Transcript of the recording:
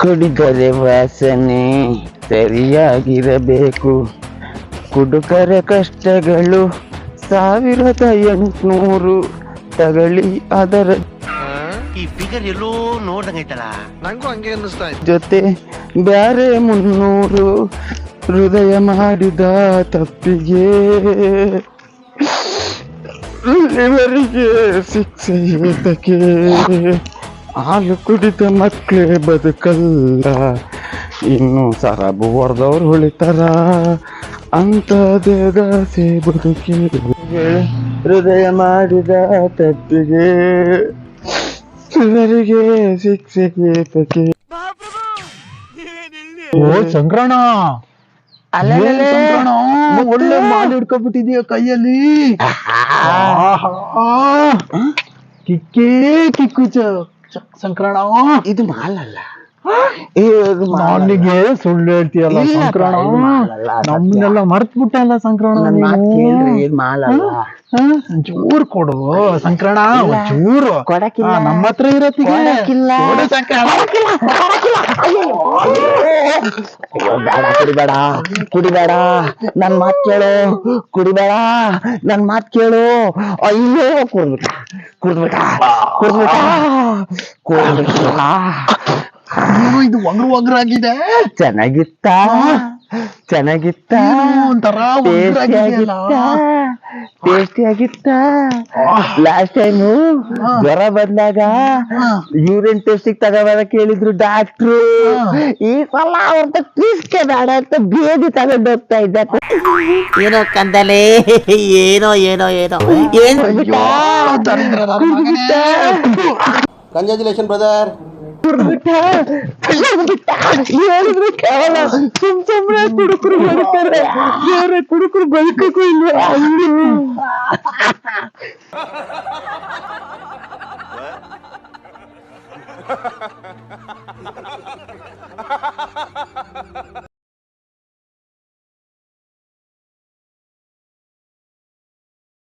ಕುಡಿದರೆ ವಾಸನೆ ಸರಿಯಾಗಿರಬೇಕು. ಕುಡುಕರ ಕಷ್ಟಗಳು ಸಾವಿರದ ಎಂಟುನೂರು ತಗಳಿ ಅದರ ಈ ಫಿಗರ್ ಎಲ್ಲೋ ನೋಡಂಗೈತಲ್ಲ ನಂಗೂ ಹಂಗೆ ಅನ್ನಿಸ್ತಾ ಇತ್ತು. ಜೊತೆ ಬ್ಯಾರೆ ಮುನ್ನೂರು ಹೃದಯ ಮಾಡಿದ ತಪ್ಪಿಗೆ ಇವರಿಗೆ ಶಿಕ್ಷೆ ಏತಕ್ಕೆ ಹಾಲು ಕುಡಿದ ಮಕ್ಕಳೇ ಬದುಕಲ್ಲ. ಇನ್ನು ಸರಬು ಹೊಡೆದವ್ರು ಉಳಿತಾರ. ಅಂತದೇದಾಸೆ ಬದುಕಿ ಹೃದಯ ಮಾಡಿದ ತಪ್ಪಿಗೆ. ಇವರಿಗೆ ಶಿಕ್ಷೆಗೆ ಏತಕ್ಕೆ ಓ ಸಂಕ್ರಣ ಒಳ್ಳೆ ಮಾಡಿ ಹಿಡ್ಕೊಬಿಟ್ಟಿದೀಯ ಕೈಯಲ್ಲಿ. ಕಿಕ್ಕೇ ಕಿಕ್ಕು ಚ- ಚ- ಸಂಕ್ರಣ ಇದು ಮಾಲಲ್ಲ ಇದು ನನಗೆ ಸುಳ್ಳು ಹೇಳ್ತೀಯಲ್ಲ ಸಂಕ್ರಣ. ನಮ್ಮನ್ನೆಲ್ಲ ಮರ್ತ್ ಸಂಕ್ರಣ ಇದು ಮಾಲಲ್ಲ ಹ? ಒಂಚೂರು ಕೊಡು ಸಂಕ್ರಣ ಜೋರು ಕೊಡಕಿಲ್ಲ ನಮ್ಮ ಹತ್ರ ಇರತ್ತಿಗೆ. ಸಂಕ್ರಣ. ಬೇಡ ಕುಡಿಬೇಡ ಕುಡಿಬೇಡ. ನನ್ ಮಾತ್ ಕೇಳು ಕುಡಿಬೇಡ. ನನ್ ಮಾತ್ ಕೇಳು. ಅಯ್ಯೋ ಕುಡ್ಬಿಟ ಕುಡ್ಬಿಟ ಕುಡ್ಬಿಟ ಕುಡ್ಬಿಟ ಏನು ಇದು ಒಗ್ರು ಒಗ್ರಾಗಿದೆ. ಚೆನ್ನಾಗಿತ್ತ? ಚೆನ್ನಾಗಿತ್ತ? ಒಂಥರ ಒಗ್ರಾಗಿದೆಯಲ್ಲ. ಟೇಸ್ಟಿ ಆಗಿತ್ತ ಲಾಸ್ಟ್ ಟೈಮು ಜ್ವರ ಬಂದಾಗ ಯೂರಿನ್ ಟೆಸ್ಟಿಗೆ ತಗೋಬಾರ ಕೇಳಿದ್ರು ಡಾಕ್ಟ್ರು ಈ ಸಲ ಅವ್ರದ್ದು ಟೀಸ್ಕೆ ಬೇಡ ಅಂತ ಬೇದಿ ತಗೊಂಡು ಹೋಗ್ತಾ ಇದ್ದ. ಏನೋ ಕಂದಲೆ ಏನೋ ಏನೋ ಏನೋ. ಏನ್ ಅಯ್ಯೋ, ಮಗನೇ. ಕಂಗ್ರ್ಯಾಚುಲೇಷನ್ ಬ್ರದರ್ ಹೇಳಿದ್ರು ಕೇವಲ ಸುಮ್ ಸುಮ್ನೆ ಕುಡುಕರು ಬದುಕ್ತಾರೆ ಬೇರೆ ಕುಡುಕರು ಬದುಕಕ್ಕೂ ಇಲ್ವಾ